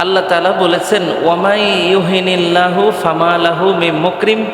আল্লাহ তালা বলেছেন, ওয়ামাই ইউহিনিল্লাহু ফামালাহু মে মকরিম,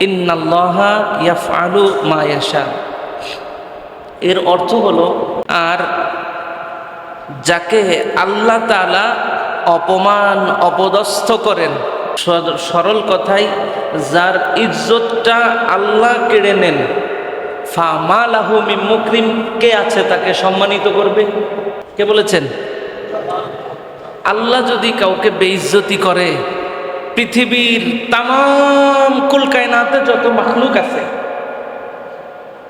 ইন্নাল্লাহা ইয়াফআলু মা ইয়াশা। এর অর্থ হলো, আর যাকে আল্লাহ তালা অপমান, অপদস্থ করেন, সর- সরল কথায় যার ইজ্জতটা আল্লাহ কেড়ে নেন, ফামালাহু মিন মুকরিম, কে আছে তাকে সম্মানিত করবে? কে বলেছেন? আল্লাহ যদি কাউকে বেইজ্জতি করে, পৃথিবীর তাম কুলকায়নাতে যত মাখলুক আছে,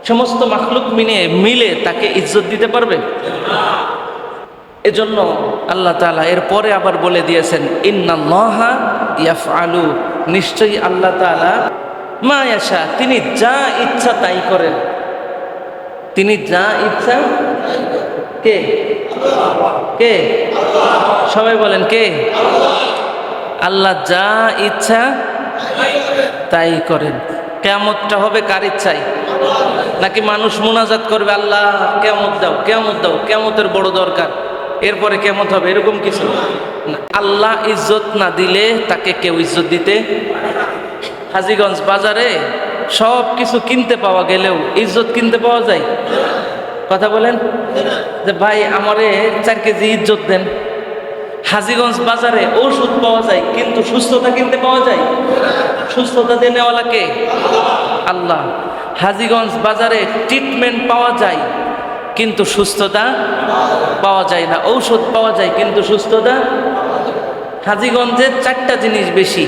সমস্ত মাখলুক মিলে মিলে তাকে ইজ্জত দিতে পারবে? এজন্য আল্লাহ তালা এরপরে আবার বলে দিয়েছেন, ইন্নাল্লাহা ইয়াফআলু। নিশ্চয়ই আল্লাহ তালা মা ইয়াশা, তিনি যা ইচ্ছা তাই করেন। তিনি যা ইচ্ছা, কে? কে? সবাই বলেন কে? আল্লাহ যা ইচ্ছা তাই করেন। কেমতটা হবে কার ইচ্ছাই নাকি মানুষ মোনাজাত করবে, আল্লাহ কেমত দাও কেমত দাও কেমতের বড় দরকার, এরপরে কেমত হবে, এরকম কিছু আল্লাহ ইজ্জত না দিলে তাকে কেউ ইজ্জত দিতে হাজিগঞ্জ বাজারে সব কিছু কিনতে পাওয়া গেলেও ইজ্জত কিনতে পাওয়া যায়? কথা বলেন? যে ভাই, আমারে চার কেজি ইজ্জত দেন। হাজিগঞ্জ বাজারে ওষুধ পাওয়া যায়, কিন্তু সুস্থতা কিনতে পাওয়া যায়? সুস্থতা দিয়ে নেওয়ালা কে? আল্লাহ। হাজিগঞ্জ বাজারে ট্রিটমেন্ট পাওয়া যায়, কিন্তু সুস্থতা পাওয়া যায় না। ঔষধ পাওয়া যায়, কিন্তু সুস্থতা হাজিগঞ্জের চারটা জিনিস বেশি।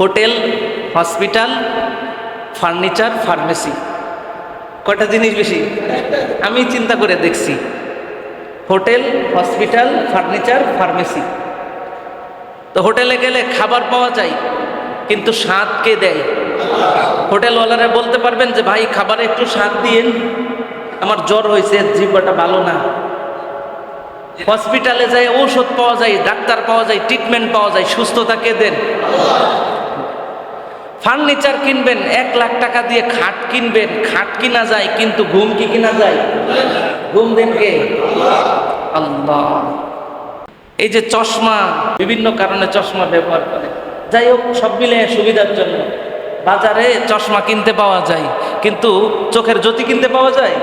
Hotel, hospital, furniture, pharmacy. কয়টা জিনিস বেশি? আমি চিন্তা করে দেখছি। Hotel, hospital, furniture, pharmacy. তো হোটেলে গেলে খাবার পাওয়া যায়, কিন্তু স্বাদ কে দেয়? হোটেলওয়ালারা বলতে পারবেন যে, ভাই, খাবারে একটু স্বাদ দিয়েন। আমার জ্বর হয়েছে জিব্বাটা ভালো না। হসপিটালে যায়, ঔষধ পাওয়া যায়, ডাক্তার পাওয়া যায়, ট্রিটমেন্ট পাওয়া যায়, সুস্থতা কে দেন? ফার্নিচার কিনবেন, এক লাখ টাকা দিয়ে খাট কিনবেন, খাট কিনা যায়, কিন্তু ঘুম কি কিনা যায়? ঘুম দেন কে? আল্লাহ। এই যে চশমা, বিভিন্ন কারণে চশমা ব্যবহার করে। যাই হোক, সব মিলে সুবিধার জন্য। বাজারে চশমা কিনতে পাওয়া যায়, কিন্তু চোখের জ্যোতি কিনতে পাওয়া যায়?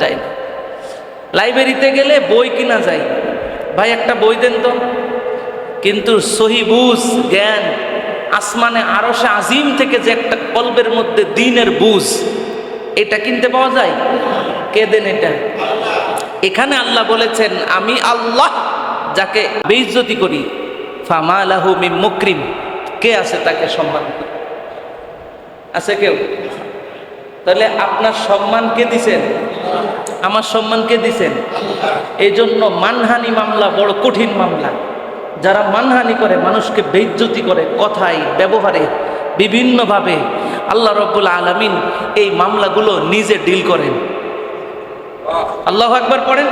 যায় না। লাইব্রেরিতে গেলে বই কিনা যায়? ভাই, একটা বই দেন তো। কিন্তু সহিবুজ জ্ঞান আসমানে আরশে আজিম থেকে যে একটা কল্পের মধ্যে দিনের বুঝ, এটা কিনতে পাওয়া যায়? কে দেন এটা? এখানে আল্লাহ বলেছেন, আমি আল্লাহ যাকে বেইজ্জতি করি ফামালাহু মিন মুকরিম, কে আছে তাকে সম্মান? আছে কেউ? তাহলে আপনার সম্মান কে দিছেন? আমার সম্মান কে দিছেন? এই জন্য মানহানি মামলা বড় কঠিন মামলা। যারা মানহানি করে, মানুষকে বেইজ্জতি করে, কথায়, ব্যবহারে, বিভিন্নভাবে আল্লাহ রব্বুল আলমিন এই মামলাগুলো নিজে ডিল করেন। আল্লাহ একবার পড়েন?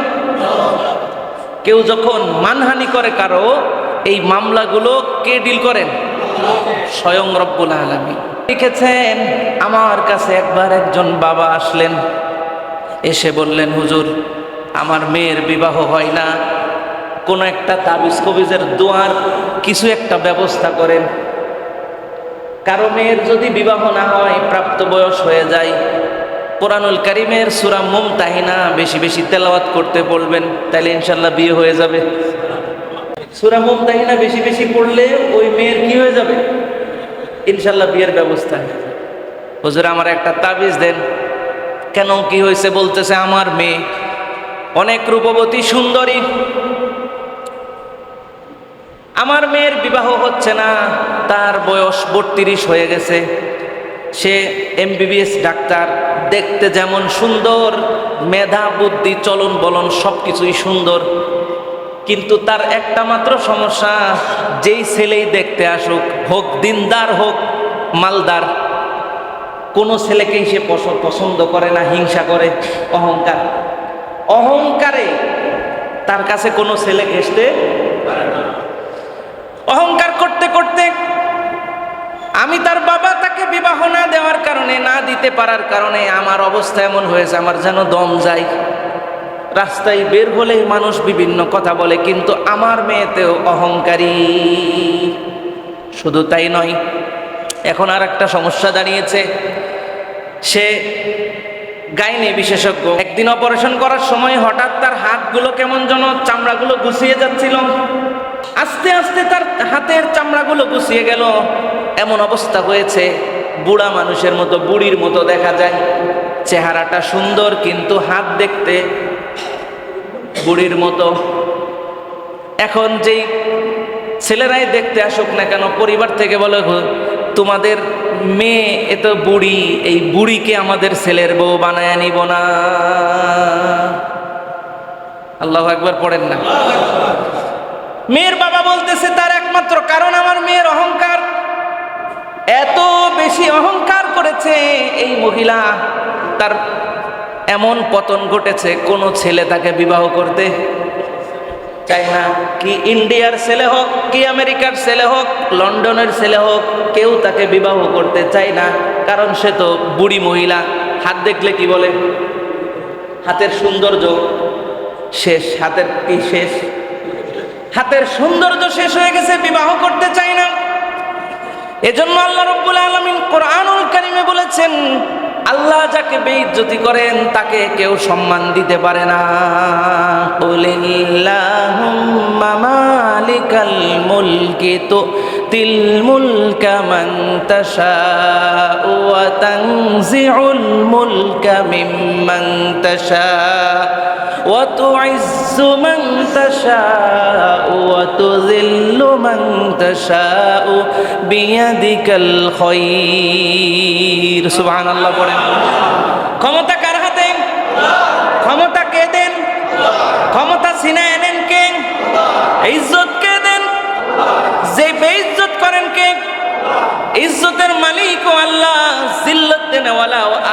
কেউ যখন মানহানি করে কারও, এই মামলাগুলো কে ডিল করেন? স্বয়ং রব্বুল আলমী লিখেছেন, আমার কাছে একবার একজন বাবা আসলেন। এসে বললেন, হুজুর, আমার মেয়ের বিবাহ হয় না। কোনো একটা তাবিজ কবিজের দোয়ার কিছু একটা ব্যবস্থা করেন। কারও মেয়ের যদি বিবাহ না হয়, প্রাপ্ত বয়স হয়ে যায়, কোরআনুল করিমের সুরা মুম তাহিনা বেশি বেশি তেলাওয়াত করতে বলবেন তাহলে ইনশাল্লাহ বিয়ে হয়ে যাবে। সুরা মুম তাহিনা বেশি বেশি পড়লে ওই মেয়ের কি হয়ে যাবে? ইনশাল্লাহ বিয়ের ব্যবস্থা হুজুর, আমার একটা তাবিজ দেন। কেন কি হয়েছে বলতেছে আমার মেয়ে। অনেক রূপবতী সুন্দরী আমার মেয়ের বিবাহ হচ্ছে না, তার বয়স বত্রিশ হয়ে গেছে সে এমবিবিএস ডাক্তার, দেখতে যেমন সুন্দর, মেধা, বুদ্ধি, চলন বলন সব কিছুই সুন্দর কিন্তু তার একটা মাত্র সমস্যা, যেই ছেলেই দেখতে আসুক, হোক দিনদার হোক, মালদার, কোনো ছেলেকেই সে পছ- পছন্দ করে না, হিংসা করে, অহংকার অহংকারে তার কাছে কোনো ছেলে ঘেসতে। অহংকার করতে করতে আমি তার বাবা তাকে বিবাহ না দেওয়ার কারণে, না দিতে পারার কারণে আমার অবস্থা এমন হয়েছে, আমার যেন দম যায়। রাস্তায় বের হলেই মানুষ বিভিন্ন কথা বলে, কিন্তু আমার মেয়েতেও অহংকারী। শুধু তাই নয়, এখন আর একটা সমস্যা দাঁড়িয়েছে। সে গাইনি বিশেষজ্ঞ। একদিন অপারেশন করার সময় হঠাৎ তার হাতগুলো কেমন যেন চামড়াগুলো গুছিয়ে যাচ্ছিল। আস্তে আস্তে তার হাতের চামড়াগুলো গুছিয়ে গেল। এমন অবস্থা হয়েছে বুড়া মানুষের মতো বুড়ির মতো দেখা যায়। চেহারাটা সুন্দর কিন্তু হাত দেখতে বুড়ির মতো। এখন যেই ছেলেরাই দেখতে আসুক না কেন পরিবার থেকে বলে "হো, তোমাদের মেয়ে এত বুড়ি এই বুড়িকে আমাদের ছেলের বউ বানায় নিব না। আল্লাহ একবার পড়েন না। মেয়ের বাবা বলতেছে, তার একমাত্র কারণ আমার মেয়ের অহংকার। এত বেশি অহংকার করেছে এই মহিলা। তার এমন পতন ঘটেছে, কোনো ছেলে তাকে বিবাহ করতে চায় না। কি ইন্ডিয়ার ছেলে হোক, কি আমেরিকার ছেলে হোক, লন্ডনের ছেলে হোক, কেউ তাকে বিবাহ করতে চায় না। কারণ সে তো বুড়ি মহিলা। হাত দেখলে কি বলে? হাতের সৌন্দর্য শেষ, হাতের কি শেষ। হাতের সৌন্দর্য শেষ হয়ে গেছে, বিবাহ করতে চাই না। এজন্য আল্লাহ রব্বুল আলমিন কোরআনুল কারিমে বলেছেন, আল্লাহ যাকে বেইজ্জতি করেন, তাকে কেউ সম্মান দিতে পারে না। মালিকাল মুলকি তাশাউ। وتعز من تشاء وتذل من تشاء بيدك الخير سبحان الله পড়েন ক্ষমতা কার হাতে ক্ষমতা কে দেন ক্ষমতা সিনায় এনেন কে ইজ্জত কে দেন যে বেইজ্জত করেন কে ইজ্জতের মালিক ও আল্লাহ জিল্লত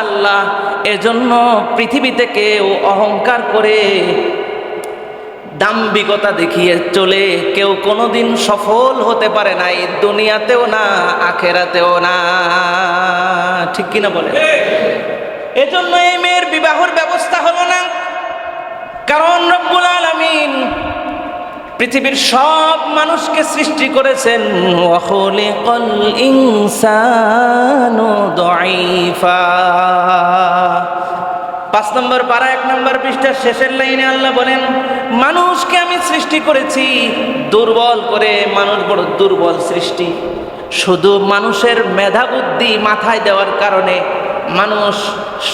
আল্লাহ, এজন্য পৃথিবীতে কেউ অহংকার করে দাম্ভিকতা দেখিয়ে চলে। কেউ কোনোদিন সফল হতে পারে না এই দুনিয়াতেও না, আখেরাতেও না। ঠিক কিনা বলে এজন্য এই মেয়ের বিবাহর ব্যবস্থা হলো না। কারণ রব্বুল আলামিন পৃথিবীর সব মানুষকে সৃষ্টি করেছেন পাঁচ নম্বর পারা, এক নম্বর পৃষ্ঠার শেষের লাইনে আল্লাহ বলেন, মানুষকে আমি সৃষ্টি করেছি, দুর্বল করে মানুষ বড় দুর্বল সৃষ্টি। শুধু মানুষের মেধা বুদ্ধি মাথায় দেওয়ার কারণে মানুষ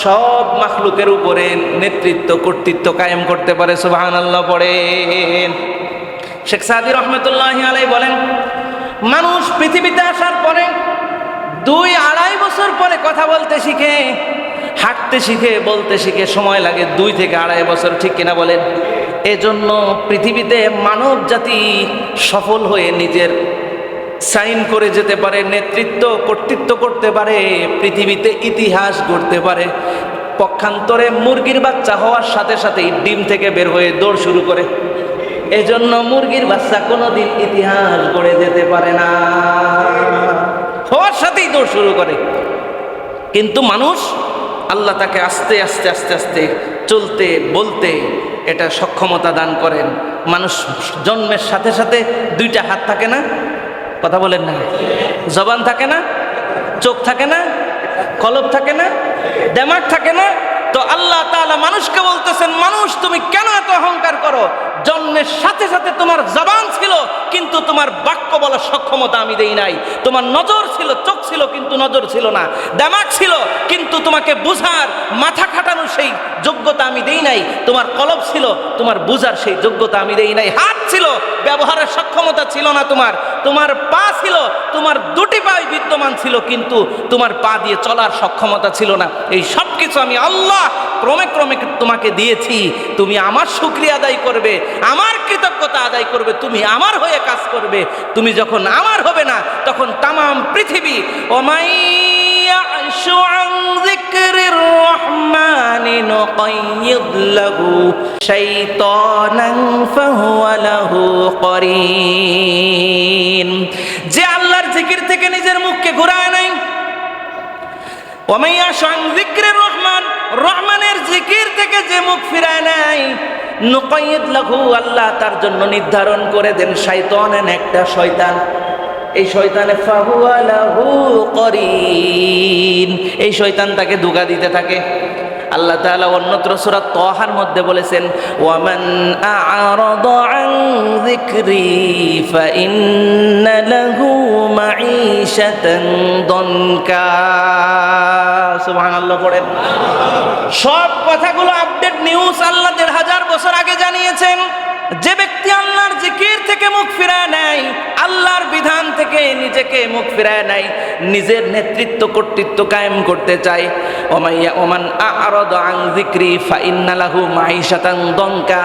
সব মাখলুকের উপরে নেতৃত্ব, কর্তৃত্ব কায়েম করতে পারে। সুবাহান আল্লাহ পড়েন। শেখ সাদি রহমতুল্লাহ আলাই বলেন, মানুষ পৃথিবীতে আসার পরে দুই আড়াই বছর পরে কথা বলতে শিখে, হাঁটতে শিখে, বলতে শিখে সময় লাগে দুই থেকে আড়াই বছর, ঠিক কিনা বলেন? এজন্য পৃথিবীতে মানব জাতি সফল হয়ে নিজের সাইন করে যেতে পারে, নেতৃত্ব, কর্তৃত্ব করতে পারে, পৃথিবীতে ইতিহাস গড়তে পারে, পক্ষান্তরে মুরগির বাচ্চা হওয়ার সাথে সাথেই ডিম থেকে বের হয়ে দৌড় শুরু করে। এজন্য মুরগির বাচ্চা কোনোদিন ইতিহাস গড়ে যেতে পারে না। হওয়ার সাথেই দৌড় শুরু করে। কিন্তু মানুষ আল্লাহ তাকে আস্তে আস্তে আস্তে আস্তে চলতে, বলতে এটা সক্ষমতা দান করেন। মানুষ জন্মের সাথে সাথে দুইটা হাত থাকে না? কথা বলেন না। জবান থাকে না? চোখ থাকে না? কলব থাকে না? দেমাগ থাকে না? তো আল্লাহ তালা মানুষকে বলতেছেন, মানুষ, তুমি কেন এত অহংকার করো? জন্মের সাথে সাথে তোমার জবান ছিল কিন্তু তোমার বাক্য বলার সক্ষমতা আমি দেই নাই। তোমার নজর ছিল, চোখ ছিল, কিন্তু নজর ছিল না। দেমাগ ছিল, কিন্তু তোমাকে বুঝার, মাথা খাটানোর সেই যোগ্যতা আমি দেই নাই। তোমার কলব ছিল, তোমার বুঝার সেই যোগ্যতা আমি দেই নাই। হাত ছিল, ব্যবহারের সক্ষমতা ছিল না তোমার। তোমার পা ছিল, তোমার দুটি পাই বিদ্যমান ছিল, কিন্তু তোমার পা দিয়ে চলার সক্ষমতা ছিল না। এই সব কিছু আমি আল্লাহ ক্রমে ক্রমে তোমাকে দিয়েছি, তুমি আমার শুক্রিয়া আদায় করবে, আমার কৃতজ্ঞতা আদায় করবে, তুমি আমার হয়ে কাজ করবে, তুমি যখন আমার হবে না, তখন তামাম পৃথিবী ফাহুয়া যে আল্লাহর জিকির থেকে নিজের মুখকে ঘুরায় নাই ওমাইয়াশু আন জিক্রে রহমান রহমান রহমানের জিকির থেকে যে মুখ ফিরায় নাই নুকাইদ লাহু, আল্লাহ তার জন্য নির্ধারণ করে দেন শয়তানেন একটা শয়তান। এই শয়তানে ফাহুয়া লাহু করিন। এই শয়তান তাকে দুগা দিতে থাকে। আল্লাহ তাআলা অন্যত্র সূরা তহার মধ্যে বলেছেন, ওয়ামান আ'রাদা আন যিকরি ফাইন্না লাহু মাঈশাতান দনকা। সুবহানাল্লাহ, পড়েন। সব কথাগুলো আপডেট নিউজ আল্লাহ দেড় হাজার বছর আগে জানিয়েছেন। যে ব্যক্তি আল্লাহর জিকির থেকে মুখ ফিরায় নেয়, আল্লাহর বিধান থেকে নিজেকে মুখ ফিরায় নেয় নিজের নেতৃত্ব কর্তৃত্ব কায়েম করতে চায়। ওমাইয়া ওমান আরদ আং জিক্রি ফাইন্নালাহু মাইশাতাং দঙ্কা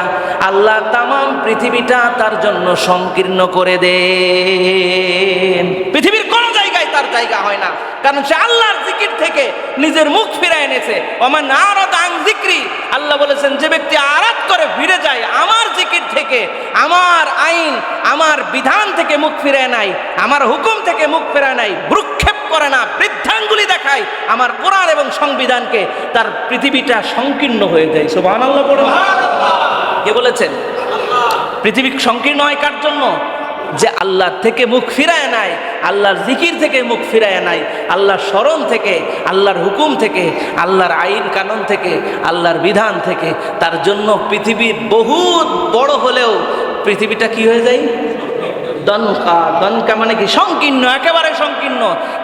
আল্লাহ তামাম পৃথিবীটা তার জন্য সংকীর্ণ করে দেন। পৃথিবীর কোন জায়গায় তার জায়গা হয় না, কারণ সে আল্লাহর জিকির থেকে নিজের মুখ ফিরায় এনেছে। ওমান আরদ আং জিক্রি আল্লাহ বলেছেন যে ব্যক্তি আরাত করে ফিরে যায় আমার জিকির থেকে, আমার আইন আমার বিধান থেকে মুখ ফিরে নাই, আমার হুকুম থেকে মুখ ফিরে নাই, ভ্রুক্ষেপ করে না, বৃদ্ধাঙ্গুলি দেখায় আমার কোরআন এবং সংবিধানকে, তার পৃথিবীটা সংকীর্ণ হয়ে যায়। সুবাহ কে বলেছেন? পৃথিবী সংকীর্ণ হয় কার জন্য? যে আল্লাহর থেকে মুখ ফিরায় নাই, আল্লাহর জিকির থেকে মুখ ফিরায় নাই, আল্লাহর স্মরণ থেকে, আল্লাহর হুকুম থেকে, আল্লাহর আইন কানুন থেকে, আল্লাহর বিধান থেকে, তার জন্য পৃথিবী বহুত বড় হলেও পৃথিবীটা কি হয়ে যায়? দনকা দনকা মানে কি? সংকীর্ণ, একেবারে সংকীর্ণ।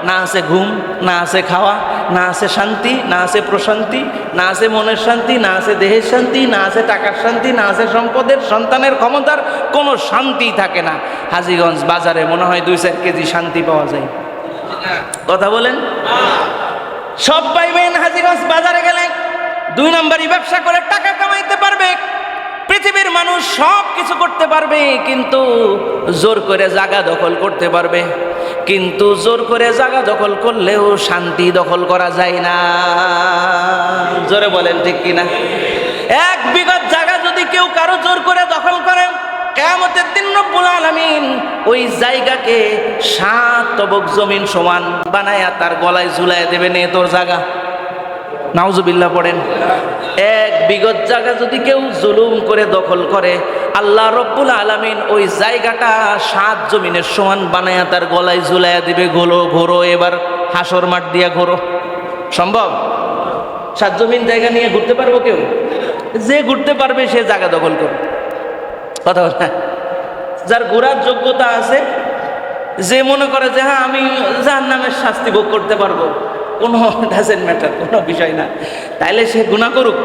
না আছে ঘুম, না আছে খাওয়া, না আছে শান্তি, না আছে প্রশান্তি, না আছে মনের শান্তি, না আছে দেহের শান্তি, না আছে টাকার শান্তি, না আছে সম্পদের, সন্তানের ক্ষমতার কোনো শান্তি থাকে না। হাজিগঞ্জ বাজারে মনে হয় দুই চার কেজি শান্তি পাওয়া যায়। কথা বলেন? সব পাইবেন হাজিগঞ্জ বাজারে গেলে দুই নম্বরই ব্যবসা করে টাকা কামাইতে পারবে। পৃথিবীর মানুষ সব কিছু করতে পারবে, কিন্তু জোর করে জায়গা দখল করতে পারবে। কিন্তু জোর করে জায়গা দখল করলেও শান্তি দখল করা যায় না। জোরে বলেন ঠিক কিনা? এক বিগত জায়গা যদি কেউ কারও জোর করে দখল করেন কেমতের দিন রব্বুল ওই জায়গাকে সাত তবক জমিন সমান বানায়া তার গলায় ঝুলায় দেবে নে তোর জায়গা। নাউজুবিল্লাহ পড়েন, এক বিগত জায়গা যদি কেউ জুলুম করে, দখল করে, আল্লাহ রব্বুল আলামিন ওই জায়গাটা সাত জমিনের সমান বানায়া তার গলায় ঝুলাইয়া দিবে ঘোলো ঘোরো, এবার হাসর মাঠ দিয়া ঘোরো। সম্ভব? সাত জমিন জায়গা নিয়ে ঘুরতে পারব কেউ? যে ঘুরতে পারবে, সে জায়গা দখল করবে। কথা বলে যার ঘোরার যোগ্যতা আছে, যে মনে করে যে হ্যাঁ আমি যার নামের শাস্তি ভোগ করতে পারব। কোনো ডাজেন্ট ম্যাটার কোনো বিষয় না। তাইলে সে গুণা করুক।